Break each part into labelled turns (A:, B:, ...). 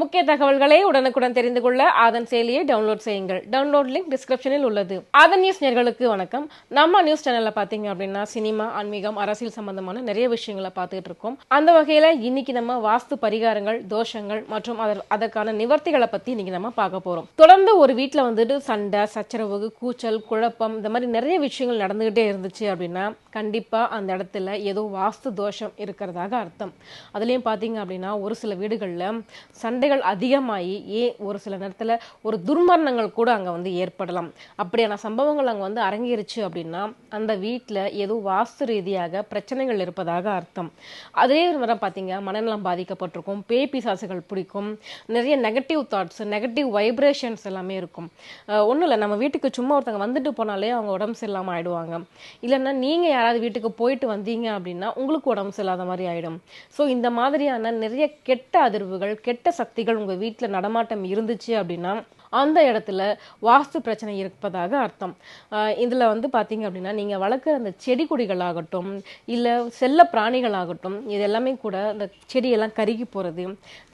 A: முக்கிய தகவல்களை உடனுக்குடன் தெரிந்து கொள்ள அதன் செயலியை டவுன்லோட் செய்யுங்கள். டவுன்லோட் லிங்க் டிஸ்கிரிப்ஷனில் உள்ளது. அதன் நியூஸ் நேர்களுக்கு வணக்கம். நம்ம நியூஸ் சேனல்ல பாத்தீங்க அப்படின்னா சினிமா ஆன்மீகம் அரசியல் சம்பந்தமான நிறைய விஷயங்களை பார்த்துட்டு இருக்கோம். அந்த வகையில இன்னைக்கு நம்ம வாஸ்து பரிகாரங்கள் தோஷங்கள் மற்றும் அதற்கான நிவர்த்திகளை பத்தி இன்னைக்கு நம்ம பார்க்க போறோம். தொடர்ந்து ஒரு வீட்டில் வந்துட்டு சண்டை சச்சரவு கூச்சல் குழப்பம் இந்த மாதிரி நிறைய விஷயங்கள் நடந்துகிட்டே இருந்துச்சு அப்படின்னா கண்டிப்பா அந்த இடத்துல ஏதோ வாஸ்து தோஷம் இருக்கிறதாக அர்த்தம். அதுலயும் பாத்தீங்க அப்படின்னா ஒரு சில வீடுகளில் சண்டை சண்டைகள் அதிகமாகி ஏன் ஒரு சில நேரத்துல ஒரு துர்மரணங்கள் கூட அங்க வந்து ஏற்படலாம். அப்படியான சம்பவங்கள் அங்க வந்து அரங்கேறிச்சு அப்படின்னா அந்த வீட்டில் ஏதோ வாஸ்து ரீதியாக பிரச்சனைகள் இருப்பதாக அர்த்தம். அதே மாதிரி பார்த்தீங்க மனநலம் பாதிக்கப்பட்டிருக்கும் பேய் பிசாசுகள் பிடிக்கும் நிறைய நெகட்டிவ் தாட்ஸ் நெகட்டிவ் வைப்ரேஷன்ஸ் எல்லாமே இருக்கும். ஒன்றும் இல்லை நம்ம வீட்டுக்கு சும்மா ஒருத்தங்க வந்துட்டு போனாலே அவங்க உடம்பு சரியில்லாமல் ஆயிடுவாங்க. இல்லைன்னா நீங்கள் யாராவது வீட்டுக்கு போயிட்டு வந்தீங்க அப்படின்னா உங்களுக்கு உடம்பு சரியில்லாத மாதிரி ஆயிடும். ஸோ இந்த மாதிரியான நிறைய கெட்ட அதிர்வுகள் கெட்ட சக்தி சக்திகள் உங்கள் வீட்டில் நடமாட்டம் இருந்துச்சு அப்படின்னா அந்த இடத்துல வாஸ்து பிரச்சனை இருப்பதாக அர்த்தம். இதில் வந்து பார்த்தீங்க அப்படின்னா நீங்கள் வளர்க்குற அந்த செடி கொடிகளாகட்டும் இல்லை செல்ல பிராணிகளாகட்டும் இது எல்லாமே கூட அந்த செடியெல்லாம் கருகி போகிறது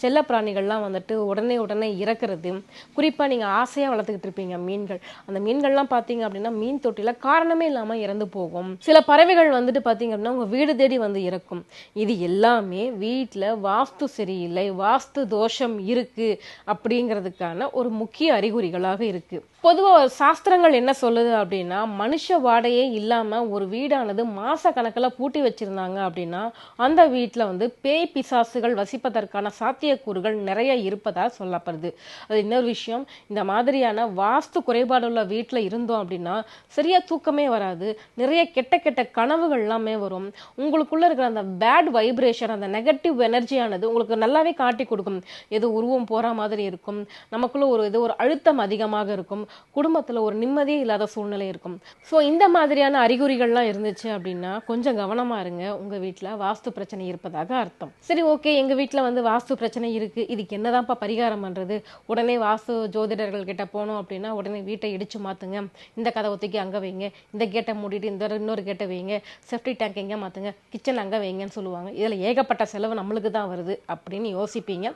A: செல்ல பிராணிகள்லாம் வந்துட்டு உடனே உடனே இறக்குறது குறிப்பாக நீங்கள் ஆசையாக வளர்த்துக்கிட்டு இருப்பீங்க மீன்கள். அந்த மீன்கள்லாம் பார்த்தீங்க அப்படின்னா மீன் தொட்டியில் காரணமே இல்லாமல் இறந்து போகும். சில பறவைகள் வந்துட்டு பார்த்தீங்க அப்படின்னா உங்கள் வீடு தேடி வந்து இறக்கும். இது எல்லாமே வீட்டில் வாஸ்து சரியில்லை வாஸ்து தோஷம் இருக்குது அப்படிங்கிறதுக்கான ஒரு முக்கிய அறிகுறிகளாக இருக்கு. பொதுவாக சாஸ்திரங்கள் என்ன சொல்லுது அப்படின்னா மனுஷ வாடையே இல்லாமல் ஒரு வீடானது மாத கணக்கில் பூட்டி வச்சிருந்தாங்க அப்படின்னா அந்த வீட்டில் வந்து பேய் பிசாசுகள் வசிப்பதற்கான சாத்தியக்கூறுகள் நிறைய இருப்பதாக சொல்லப்படுது. அது இன்னொரு விஷயம் இந்த மாதிரியான வாஸ்து குறைபாடுள்ள வீட்டில் இருந்தோம் அப்படின்னா சரியா தூக்கமே வராது. நிறைய கெட்ட கெட்ட கனவுகள் எல்லாமே வரும். உங்களுக்குள்ளே இருக்கிற அந்த பேட் வைப்ரேஷன் அந்த நெகட்டிவ் எனர்ஜியானது உங்களுக்கு நல்லாவே காட்டி கொடுக்கும். எது உருவம் போகிற மாதிரி இருக்கும். நமக்குள்ளே ஒரு இது ஒரு அழுத்தம் அதிகமாக இருக்கும். குடும்பத்துல ஒரு நிம்மதியே இல்லாத சூழ்நிலை இருக்கும். ஸோ இந்த மாதிரியான அறிகுறிகள்லாம் இருந்துச்சு அப்படின்னா கொஞ்சம் கவனமா இருங்க. உங்க வீட்டில் வாஸ்து பிரச்சனை இருப்பதாக அர்த்தம். சரி ஓகே எங்க வீட்டில் வந்து வாஸ்து பிரச்சனை இருக்கு. இதுக்கு என்னதான்ப்பா பரிகாரம் பண்றது? உடனே வாஸ்து ஜோதிடர்கள் கிட்ட போனோம் அப்படின்னா உடனே வீட்டை இடிச்சு மாத்துங்க. இந்த கதவை தூக்கி அங்கே வைங்க. இந்த கேட்டை மூடிட்டு இந்த இன்னொரு கேட்டை வைங்க. செஃப்டி டேங்க் எங்கே மாத்துங்க. கிச்சன் அங்கே வைங்கன்னு சொல்லுவாங்க. இதுல ஏகப்பட்ட செலவு நம்மளுக்கு தான் வருது அப்படின்னு யோசிப்பீங்க.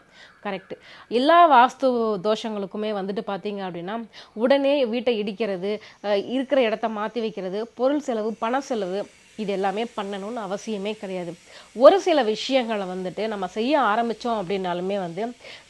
A: கரெக்ட் எல்லா வாஸ்து தோஷங்களுக்குமே வந்துட்டு பார்த்தீங்க அப்படின்னா உடனே வீட்டை இடிக்கிறது இருக்கிற இடத்த மாற்றி வைக்கிறது பொருள் செலவு பண செலவு இது எல்லாமே பண்ணணும்னு அவசியமே கிடையாது. ஒரு சில விஷயங்களை வந்துட்டு நம்ம செய்ய ஆரம்பித்தோம் அப்படின்னாலுமே வந்து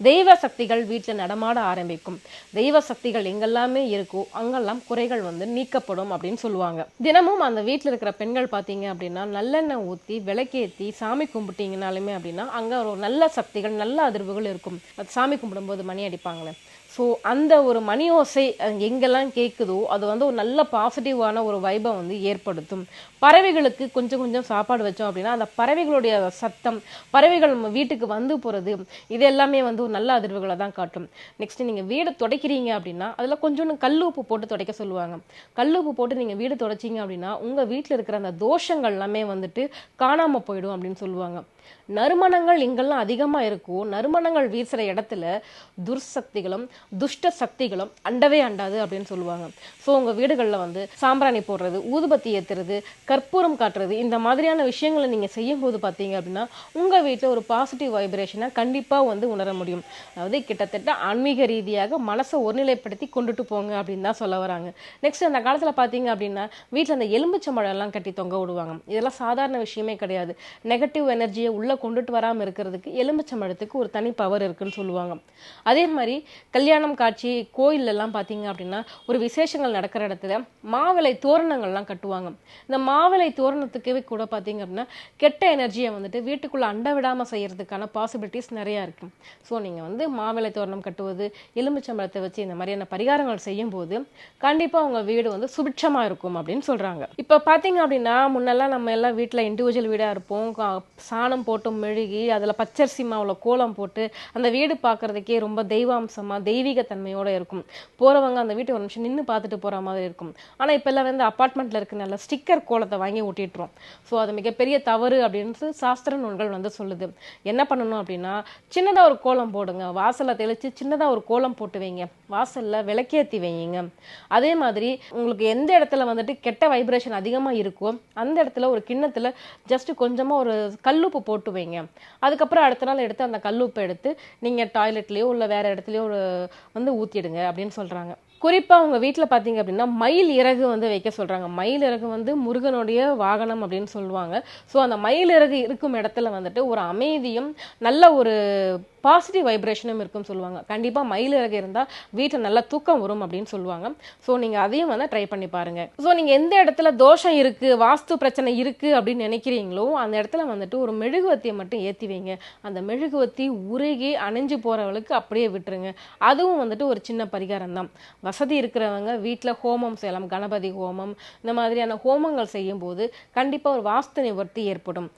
A: தெய்வ சக்திகள் வீட்டில் நடமாட ஆரம்பிக்கும். தெய்வ சக்திகள் எங்கெல்லாமே இருக்கோ அங்கெல்லாம் குறைகள் வந்து நீக்கப்படும் அப்படின்னு சொல்லுவாங்க. தினமும் அந்த வீட்டில் இருக்கிற பெண்கள் பார்த்தீங்க அப்படின்னா நல்லெண்ணெய் ஊற்றி விளக்கேற்றி சாமி கும்பிட்டீங்கனாலுமே அப்படின்னா அங்கே ஒரு நல்ல சக்திகள் நல்ல அதிர்வுகள் இருக்கும். அது சாமி கும்பிடும்போது மணி அடிப்பாங்களே. ஸோ அந்த ஒரு மணி ஓசை எங்கெல்லாம் கேட்குதோ அது வந்து ஒரு நல்ல பாசிட்டிவான ஒரு வைபை வந்து ஏற்படுத்தும். பறவைகளுக்கு கொஞ்சம் கொஞ்சம் சாப்பாடு வச்சோம் அப்படின்னா அந்த பறவைகளுடைய சத்தம் பறவைகள் நம்ம வீட்டுக்கு வந்து போகிறது இது எல்லாமே வந்து ஒரு நல்ல அதிர்வுகளை தான் காட்டும். நெக்ஸ்ட் நீங்கள் வீடு துடைக்கிறீங்க அப்படின்னா அதில் கொஞ்சோண்டு கல் உப்பு போட்டு துடைக்க சொல்லுவாங்க. கல் உப்பு போட்டு நீங்கள் வீடு துடைச்சிங்க அப்படின்னா உங்கள் வீட்டில் இருக்கிற அந்த தோஷங்கள் எல்லாமே வந்துட்டு காணாமல் போயிடும் அப்படின்னு சொல்லுவாங்க. நறுமணங்கள் இங்கெல்லாம் அதிகமாக இருக்கும். நறுமணங்கள் வீசுகிற இடத்துல துர்சக்திகளும் துஷ்ட சக்திகளும் அண்டவே அண்டாது அப்படின்னு சொல்லுவாங்க. ஸோ உங்கள் வீடுகளில் வந்து சாம்பிராணி போடுறது ஊதுபத்தி ஏற்றுறது கற்பூரம் காட்டுறது இந்த மாதிரியான விஷயங்களை நீங்கள் செய்யும்போது பார்த்தீங்க அப்படின்னா உங்கள் வீட்டில் ஒரு பாசிட்டிவ் வைப்ரேஷனை கண்டிப்பாக வந்து உணர முடியும். அதாவது கிட்டத்தட்ட ஆன்மீக ரீதியாக மனசை ஒருநிலைப்படுத்தி கொண்டுட்டு போங்க அப்படின்னு தான் சொல்ல வராங்க. நெக்ஸ்ட் அந்த காலத்தில் பார்த்தீங்க அப்படின்னா வீட்டில் அந்த எலும்புச்சம்பழம் எல்லாம் கட்டி தொங்க விடுவாங்க. இதெல்லாம் சாதாரண விஷயமே கிடையாது. நெகட்டிவ் எனர்ஜியை உள்ளே கொண்டுட்டு வராமல் இருக்கிறதுக்கு எலுமிச்சம்பழத்துக்கு ஒரு தனி பவர் இருக்குன்னு சொல்லுவாங்க. அதே மாதிரி கல்யாணம் காட்சி கோயிலெல்லாம் பார்த்தீங்க அப்படின்னா ஒரு விசேஷங்கள் நடக்கிற இடத்துல மாவிலை தோரணங்கள்லாம் கட்டுவாங்க. இந்த மாவிலை தோரணத்துக்கே கூட பார்த்தீங்க அப்படின்னா கெட்ட எனர்ஜியை வந்துட்டு வீட்டுக்குள்ளே அண்ட விடாமல் செய்கிறதுக்கான பாசிபிலிட்டிஸ் நிறையா இருக்கும் ஸோ நீங்கள் வந்து மாவிலை தோரணம் கட்டுவது எலுமிச்சம்பழத்தை வச்சு இந்த மாதிரியான பரிகாரங்கள் செய்யும் போது கண்டிப்பாக உங்கள் வீடு வந்து சுபிட்சமாக இருக்கும் அப்படின்னு சொல்கிறாங்க இப்போ பார்த்தீங்க அப்படின்னா முன்னெல்லாம் நம்ம எல்லாம் வீட்டில் இண்டிவிஜுவல் வீடாக இருப்போம். கா- போட்டு மெழுகி அதில் பச்சரிசி மாவில் கோலம் போட்டு அந்த வீடு பார்க்கறதுக்கே ரொம்ப தெய்வாம்சமாக தெய்வீகத்தன்மையோடு இருக்கும். போகிறவங்க அந்த வீட்டை ஒரு நிமிஷம் நின்று பார்த்துட்டு போகிற மாதிரி இருக்கும். ஆனால் இப்போல்லாம் வந்து அப்பார்ட்மெண்ட்டில் இருக்க நல்ல ஸ்டிக்கர் கோலத்தை வாங்கி ஒட்டிட்டுரும் ஸோ அது மிகப்பெரிய தவறு அப்படின்னு சாஸ்திர நூல்கள் வந்து சொல்லுது. என்ன பண்ணணும் அப்படின்னா சின்னதாக ஒரு கோலம் போடுங்க. வாசலை தெளித்து சின்னதாக ஒரு கோலம் போட்டு வைங்க. வாசலில் விளக்கேற்றி வைங்க. அதே மாதிரி உங்களுக்கு எந்த இடத்துல வந்துட்டு கெட்ட வைப்ரேஷன் அதிகமாக இருக்கோ அந்த இடத்துல ஒரு கிண்ணத்தில் ஜஸ்ட் கொஞ்சமாக ஒரு கல்லுப்பு போட்டு போட்டு வைங்க அதுக்கப்புறம் அடுத்த நாள் எடுத்து அந்த கல்லுப்பை எடுத்து நீங்கள் டாய்லெட்லேயோ இல்லை வேறு இடத்துலையோ ஒரு வந்து ஊற்றிடுங்க அப்படின்னு சொல்கிறாங்க குறிப்பாக அவங்க வீட்டில் பார்த்தீங்க அப்படின்னா மயில் இறகு வந்து வைக்க சொல்கிறாங்க மயில் இறகு வந்து முருகனுடைய வாகனம் அப்படின்னு சொல்லுவாங்க. ஸோ அந்த மயில் இறகு இருக்கும் இடத்துல வந்துட்டு ஒரு அமைதியும் நல்ல ஒரு பாசிட்டிவ் வைப்ரேஷனும் இருக்கும்னு சொல்லுவாங்க. கண்டிப்பாக மயில் இறகு இருந்தால் வீட்டில் நல்ல தூக்கம் வரும் அப்படின்னு சொல்லுவாங்க. ஸோ நீங்கள் அதையும் வந்து ட்ரை பண்ணி பாருங்க. ஸோ நீங்கள் எந்த இடத்துல தோஷம் இருக்குது வாஸ்து பிரச்சனை இருக்குது அப்படின்னு நினைக்கிறீங்களோ அந்த இடத்துல வந்துட்டு ஒரு மெழுகுவத்தியை மட்டும் ஏற்றி வைங்க. அந்த மெழுகுவத்தி உருகி அணைஞ்சு போகிறவளுக்கு அப்படியே விட்டுருங்க. அதுவும் வந்துட்டு ஒரு சின்ன பரிகாரம் தான். வசதி இருக்கிறவங்க வீட்டில் ஹோமம் செய்யலாம். கணபதி ஹோமம் இந்த மாதிரியான ஹோமங்கள் செய்யும்போது கண்டிப்பாக ஒரு வாஸ்து நிவர்த்தி ஏற்படும்.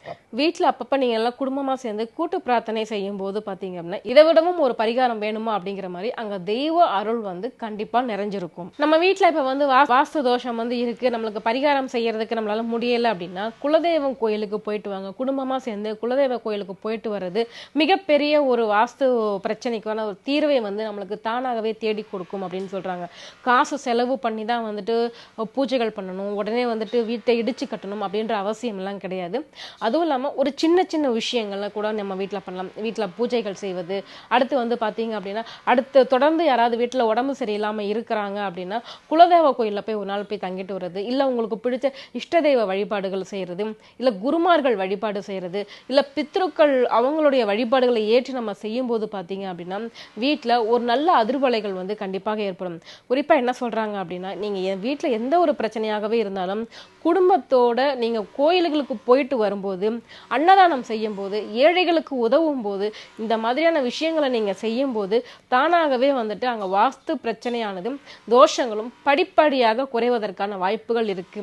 A: வீட்டில் அப்பப்போ நீங்கள் எல்லாம் குடும்பமாக சேர்ந்து கூட்டு பிரார்த்தனை செய்யும்போது பார்த்தீங்க அப்படின்னா இதை விடவும் ஒரு பரிகாரம் வேணுமா அப்படிங்கிற மாதிரி அங்கே தெய்வ அருள் வந்து கண்டிப்பாக நிறைஞ்சிருக்கும். நம்ம வீட்டில் இப்போ வந்து வா- வாஸ்து தோஷம் வந்து இருக்குது நம்மளுக்கு பரிகாரம் செய்யறதுக்கு நம்மளால முடியலை அப்படின்னா குலதெய்வம் கோயிலுக்கு போயிட்டு வாங்க. குடும்பமாக சேர்ந்து குலதெய்வ கோயிலுக்கு போயிட்டு வர்றது மிகப்பெரிய ஒரு வாஸ்து பிரச்சனைக்கான ஒரு தீர்வை வந்து நம்மளுக்கு தானாகவே தேடி கொடுக்கும் அப்படின்னு சொல்றாங்க. காசு செலவு பண்ணி தான் வந்துட்டு பூஜைகள் பண்ணணும். உடனே வந்துட்டு வீட்டை இடிச்சு கட்டணும் அப்படின்ற அவசியம் எல்லாம் கிடையாது. அதுவும் இல்லாமல் ஒரு சின்ன சின்ன விஷயங்கள்ல கூட நம்ம வீட்டில் பண்ணலாம். வீட்டில் பூஜைகள் செய்வது. அடுத்து வந்து பார்த்தீங்க அப்படின்னா அடுத்து தொடர்ந்து யாராவது வீட்டில் உடம்பு சரியில்லாமல் இருக்கிறாங்க அப்படின்னா குலதெய்வ கோயிலில் போய் ஒரு நாள் போய் தங்கிட்டு வர்றது இல்லை உங்களுக்கு பிடிச்ச இஷ்ட தெய்வ வழிபாடுகள் செய்கிறது இல்லை குருமார்கள் வழிபாடு செய்கிறது இல்லை பித்ருக்கள் அவங்களுடைய வழிபாடுகளை ஏற்றி நம்ம செய்யும்போது பார்த்தீங்க அப்படின்னா வீட்டில் ஒரு நல்ல அதிர்வலைகள் வந்து கண்டிப்பாக ஏற்படும். குறிப்பாக என்ன சொல்கிறாங்க அப்படின்னா நீங்கள் என் வீட்டில் எந்த ஒரு பிரச்சனையாகவே இருந்தாலும் குடும்பத்தோட நீங்கள் கோயில்களுக்கு போயிட்டு வரும்போது அன்னதானம் செய்யும்போது ஏழைகளுக்கு உதவும் போது இந்த மாதிரியான விஷயங்களை நீங்கள் செய்யும்போது தானாகவே வந்துட்டு அங்கே வாஸ்து பிரச்சனையானதும் தோஷங்களும் படிப்படியாக குறைவதற்கான வாய்ப்புகள் இருக்கு.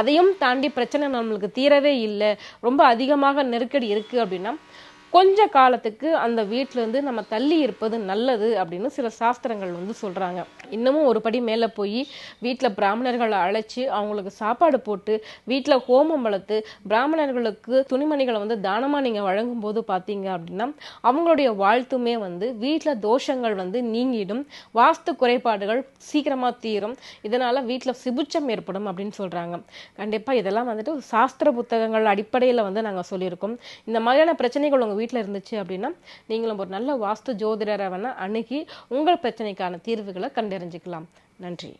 A: அதையும் தாண்டி பிரச்சனை நம்மளுக்கு தீரவே இல்லை. ரொம்ப அதிகமாக நெருக்கடி இருக்கு அப்படின்னா கொஞ்ச காலத்துக்கு அந்த வீட்டிலேருந்து நம்ம தள்ளி இருப்பது நல்லது அப்படின்னு சில சாஸ்திரங்கள் வந்து சொல்கிறாங்க இன்னமும் ஒரு படி மேலே போய் வீட்டில் பிராமணர்களை அழைச்சி அவங்களுக்கு சாப்பாடு போட்டு வீட்டில் ஹோமம் வளர்த்து பிராமணர்களுக்கு துணிமணிகளை வந்து தானமாக நீங்கள் வழங்கும் போது பார்த்தீங்க அப்படின்னா அவங்களுடைய வாழ்த்துமே வந்து வீட்டில் தோஷங்கள் வந்து நீங்கிடும். வாஸ்து குறைபாடுகள் சீக்கிரமாக தீரும். இதனால் வீட்டில் சிபுச்சம் ஏற்படும் அப்படின்னு சொல்கிறாங்க கண்டிப்பாக இதெல்லாம் வந்துட்டு சாஸ்திர புத்தகங்கள் அடிப்படையில் வந்து நாங்கள் சொல்லியிருக்கோம். இந்த மாதிரியான பிரச்சனைகள் வீட்டில் இருந்துச்சு அப்படின்னா நீங்களும் ஒரு நல்ல வாஸ்து ஜோதிடரை வேணால் அணுகி உங்கள் பிரச்சனைக்கான தீர்வுகளை கண்டறிஞ்சுக்கலாம். நன்றி.